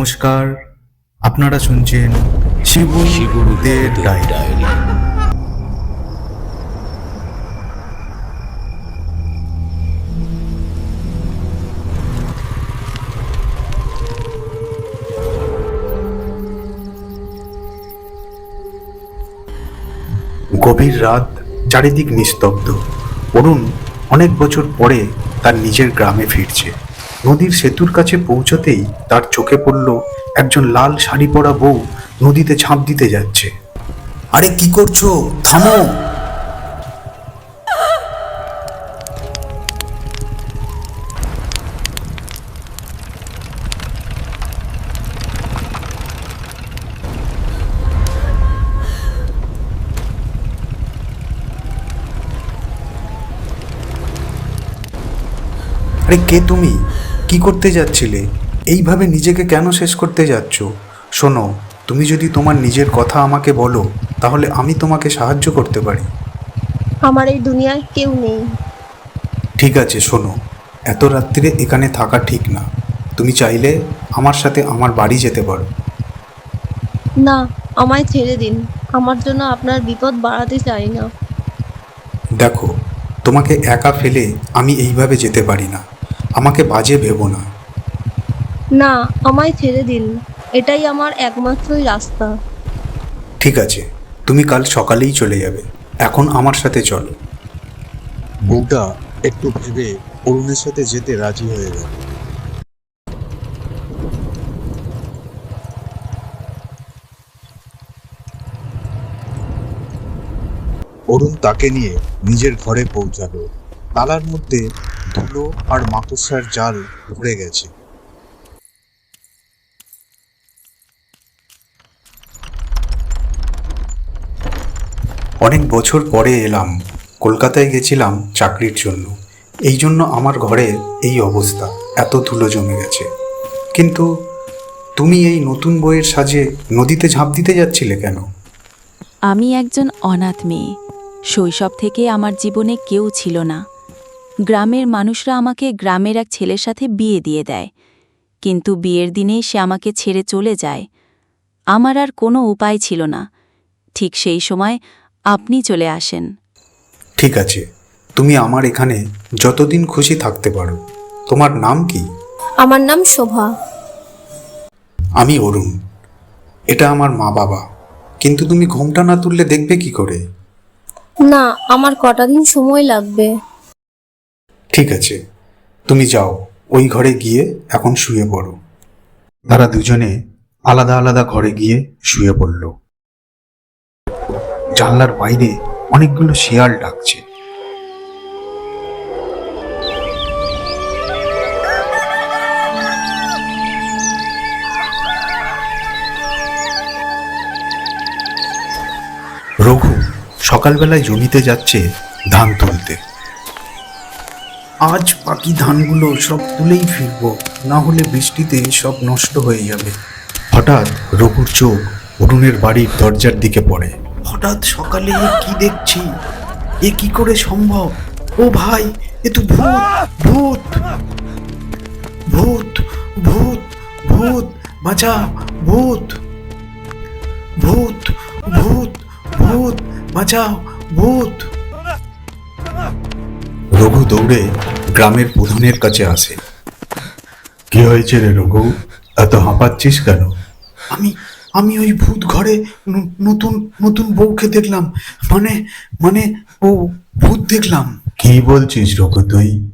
নমস্কার আপনারা শুনছেন শিবু শিবুদের ডায়েরি। গভীর রাত চারিদিক নিস্তব্ধ। অরুণ অনেক বছর পরে তার নিজের গ্রামে ফিরছে। নদীর সেতুর কাছে পৌঁছতেই তার চোখে পড়ল একজন লাল শাড়ি পরা বউ নদীতে ঝাঁপ দিতে যাচ্ছে। আরে কি করছ? থামো! আরে কে তুমি? কি করতে যাচ্ছিলে? এইভাবে নিজেকে কেন শেষ করতে যাচ্ছ? শোনো তুমি যদি তোমার নিজের কথা আমাকে বলো তাহলে আমি তোমাকে সাহায্য করতে পারি। আমার এই দুনিয়ায় কেউ নেই। ঠিক আছে শোনো এত রাত্রিরে এখানে থাকা ঠিক না। তুমি চাইলে আমার সাথে আমার বাড়ি যেতে পারো। না আমায় ছেড়ে দিন। আমার জন্য আপনার বিপদ বাড়াতে চাই না। দেখো তোমাকে একা ফেলে আমি এইভাবে যেতে পারি না। আমাকে বাজে ভেবো না। না আমায় ছেড়ে দিন। এটাই আমার একমাত্রই রাস্তা। ঠিক আছে তুমি কাল সকালেই চলে যাবে। এখন আমার সাথে চলো। বউটা একটু ভেবে অরুণের সাথে যেতে রাজি হয়ে গেল। অরুণ তাকে নিয়ে নিজের ঘরে পৌঁছালো। তালার মধ্যে ধুলো আর মাকড়সার জাল ভরে গেছে। অনেক বছর পরে এলাম কলকাতায় গেছিলাম চাকরির জন্য। এই জন্য আমার ঘরে এই অবস্থা এত ধুলো জমে গেছে। কিন্তু তুমি এই নতুন বইয়ের সাজে নদীতে ঝাঁপ দিতে যাচ্ছিলে কেন? আমি একজন অনাথ মেয়ে। শৈশব থেকে আমার জীবনে কেউ ছিল না। গ্রামের মানুষরা আমাকে গ্রামের এক ছেলের সাথে বিয়ে দিয়ে দেয়। কিন্তু বিয়ের দিনেই সে আমাকে ছেড়ে চলে যায়। আমার আর কোনো উপায় ছিল না। ঠিক সেই সময় আপনি চলে আসেন। ঠিক আছে। তুমি আমার এখানে যতদিন খুশি থাকতে পারো। তোমার নাম কি? আমার নাম শোভা। আমি অরুণ। এটা আমার মা বাবা। কিন্তু তুমি ঘোমটা না তুললে দেখবে কি করে? না আমার কটা দিন সময় লাগবে। ঠিক আছে, তুমি যাও, ওই ঘরে গিয়ে এখন শুয়ে পড়ো। তারা দুজনে আলাদা আলাদা ঘরে গিয়ে শুয়ে পড়ল। জানলার বাইরে অনেকগুলো শিয়াল ডাকছে। রঘু সকালবেলায় জমিতে যাচ্ছে ধান তুলতে। আজ বাকি ধানগুলো সব তুলেই ফিরবো না হলে বৃষ্টিতে সব নষ্ট হয়ে যাবে। হঠাৎ রঘুর চোখ অরুণের বাড়ির দরজার দিকে পড়ে। হঠাৎ সকালে কি দেখছি? এ কি করে সম্ভব? ও ভাই এ তো ভূত ভূত। ভূত ভূত ভূত বাঁচা ভূত। ভূত ভূত ভূত বাঁচাও ভূত। দৌড়ে গ্রামের প্রধানের কাছে আসে। কি হয়েছে রে রঘু? এত হাঁপাচ্ছিস কেন? আমি আমি ওই ভূত ঘরে নতুন নতুন বউকে দেখলাম। মানে মানে ও ভূত দেখলাম। কি বলছিস রঘু তুই?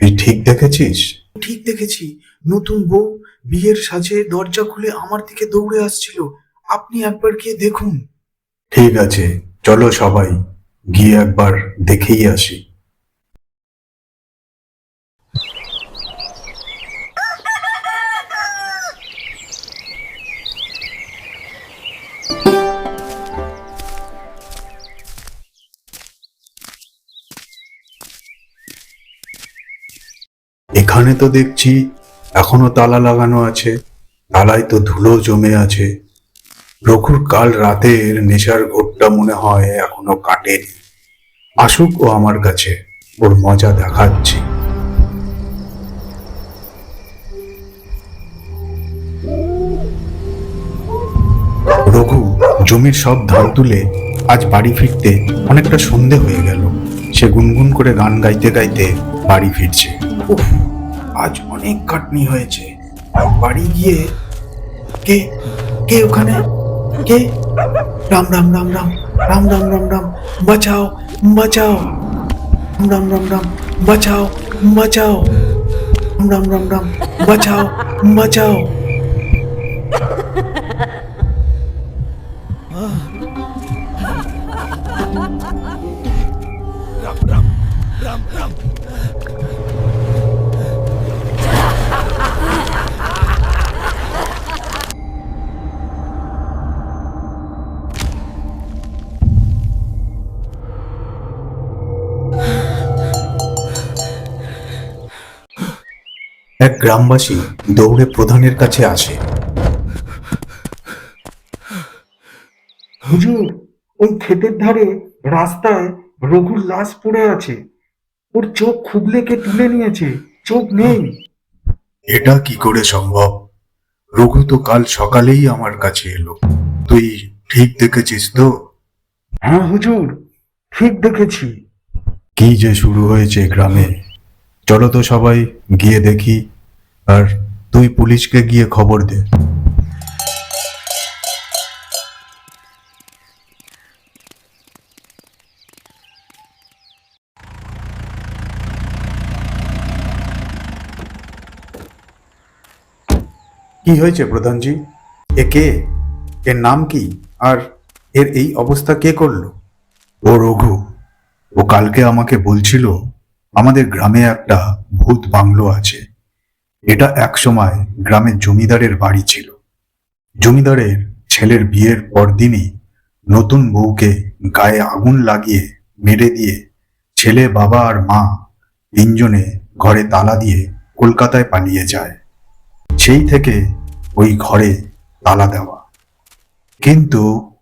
তুই ঠিক দেখেছিস? ঠিক দেখেছি। নতুন বউ বিয়ের সাজে দরজা খুলে আমার দিকে দৌড়ে আসছিল। আপনি একবার গিয়ে দেখুন। ঠিক আছে চলো সবাই গিয়ে একবার দেখেই আসি। এখানে তো দেখছি, এখনও তালা লাগানো আছে, তালায় তো ধুলো জমে আছে। রঘুর কাল রাতের নেশার ঘোরটা মনে হয় এখনও কাটেনি। আসুক ও আমার কাছে, ওর মজা দেখাচ্ছি। রঘু জমির সব ধান তুলে আজ বাড়ি ফিরতে অনেকটা সন্ধে হয়ে গেল। সে গুনগুন করে গান গাইতে গাইতে বাড়ি ফিরছে। উফ! আজ অনেক কাটনি হয়েছে বাড়ি গিয়ে কে কে ওখানে কে রাম রাম রাম রাম রাম রাম রাম রাম বাঁচাও বাঁচাও রাম রাম রাম বাঁচাও বাঁচাও রাম রাম রাম বাঁচাও বাঁচাও এক গ্রামবাসী দৌড়ে প্রধানের কাছে আসে। হুজুর ওই ক্ষেতের ধারে রাস্তায় রঘুর লাশ পড়ে আছে। ওর চোখ খুবলে কে তুলে নিয়েছে চোখ নেই। এটা কি করে সম্ভব? রঘু তো কাল সকালেই আমার কাছে এলো। তুই ঠিক দেখেছিস তো? হ্যাঁ হুজুর ঠিক দেখেছি। কি যে শুরু হয়েছে গ্রামে? চলো তো সবাই গিয়ে দেখি। আর তুই পুলিশকে গিয়ে খবর দে। কি হয়েছে প্রধানজি? এ কে? এর নাম কি? আর এর এই অবস্থা কে করল? ও রঘু, ও কালকে আমাকে বলছিল, আমাদের গ্রামে একটা ভূত বাংলো আছে। এটা একসময় গ্রামের জমিদারের বাড়ি ছিল। জমিদারের ছেলের বিয়ের পরদিনই নতুন বউকে গায়ে আগুন লাগিয়ে, মেরে দিয়ে ছেলে, বাবা আর মা তিনজনে ঘরে তালা দিয়ে কলকাতায় পালিয়ে যায়। সেই থেকে ওই ঘরে তালা দেওয়া। কিন্তু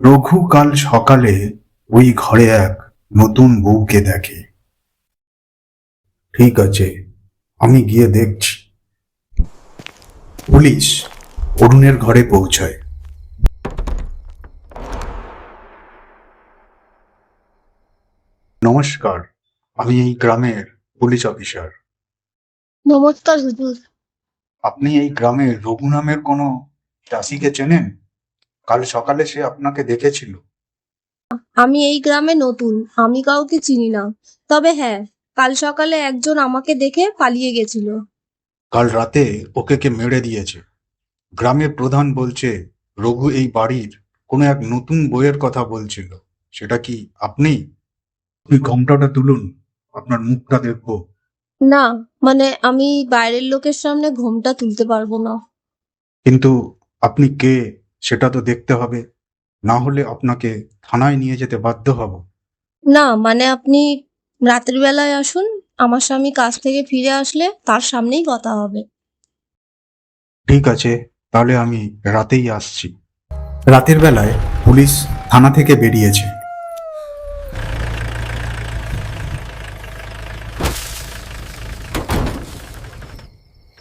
রঘু কাল সকালে ওই ঘরে এক নতুন বউকে দেখে। ঠিক আছে, আমি গিয়ে দেখছি। পুলিশ অরুণের ঘরে পৌঁছায়। নমস্কার আমি এই গ্রামের পুলিশ অফিসার। নমস্কার হুজুর। আপনি এই গ্রামের রঘু নামের কোনো চাষিকে চেনেন? কাল সকালে সে আপনাকে দেখেছিল। আমি এই গ্রামে নতুন আমি কাউকে চিনি না। তবে হ্যাঁ কাল সকালে একজন আমাকে দেখে পালিয়ে গেছিল। কাল রাতে ওকে কে মেরে দিয়েছে। গ্রামের প্রধান বলছে রঘু এই বাড়ির কোনো এক নতুন বইয়ের কথা বলছিল। সেটা কি আপনি? আপনি ঘোমটাটা তুলুন আপনার মুখটা দেখব। না মানে আমি বাইরের লোকের সামনে ঘোমটা তুলতে পারব না। কিন্তু আপনি কে সেটা তো দেখতে হবে। না হলে আপনাকে থানায় নিয়ে যেতে বাধ্য হব। না মানে আপনি রাতের বেলায় আসুন আমার স্বামী কাজ থেকে ফিরে আসলে তার সামনেই কথা হবে। ঠিক আছে তাহলে আমি রাতেই আসছি। রাতের বেলায় পুলিশ থানা থেকে বেরিয়েছে।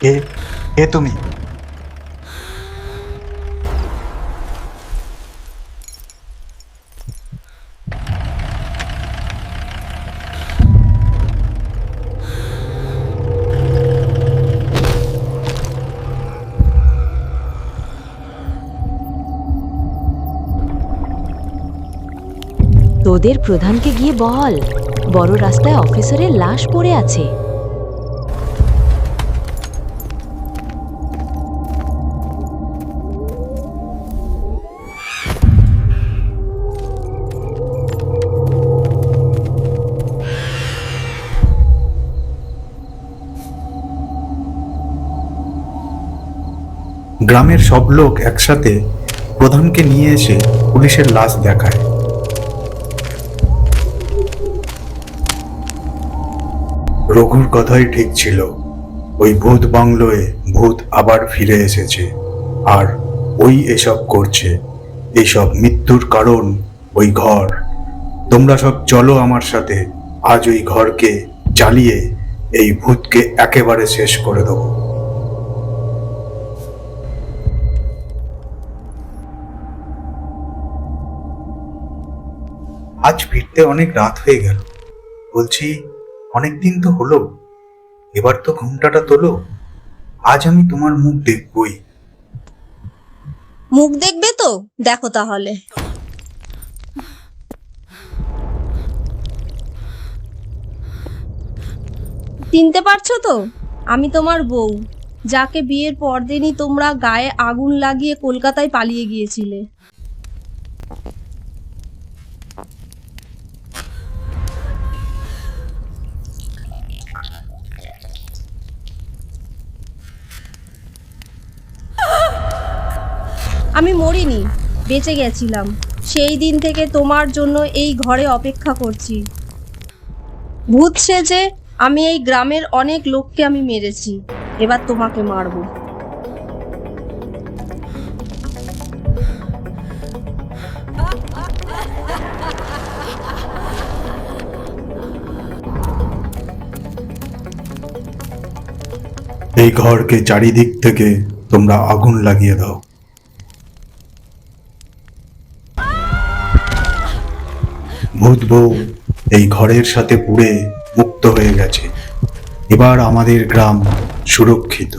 কে কে তুমি? তোদের প্রধানকে গিয়ে বল। বড় রাস্তায় অফিসারের লাশ পড়ে আছে। গ্রামের সব লোক একসাথে প্রধানকে নিয়ে এসে পুলিশের লাশ দেখায়। রঘুর কথাই ঠিক ছিল। ওই ভূত বাংলোয় ভূত আবার ফিরে এসেছে। আর ওই এসব করছে। এসব মৃত্যুর কারণ ওই ঘর। তোমরা সব চলো আমার সাথে। আজ ওই ঘরকে জ্বালিয়ে এই ভূতকে একেবারে শেষ করে দেবো। আজ ফিরতে অনেক রাত হয়ে গেল। বলছি অনেক দিন তো হলো। এবার তো ঘুমটাটা তোলো। আজ আমি তোমার মুখ দেখবই। মুখ দেখবে তো? দেখো তাহলে। চিনতে পারছ তো? আমি তোমার বউ, যাকে বিয়ের পরদিনই তোমরা গায়ে আগুন লাগিয়ে কলকাতায় পালিয়ে গিয়েছিলে। বেঁচে গেছিলাম। সেই দিন থেকে তোমার জন্য এই ঘরে অপেক্ষা করছি। ভূত সেজে আমি এই গ্রামের অনেক লোককে আমি মেরেছি। এবার তোমাকে মারবো। এই ঘরকে চারিদিক থেকে তোমরা আগুন লাগিয়ে দাও। ভূত বউ এই ঘরের সাথে পুড়ে মুক্ত হয়ে গেছে। এবার আমাদের গ্রাম সুরক্ষিত।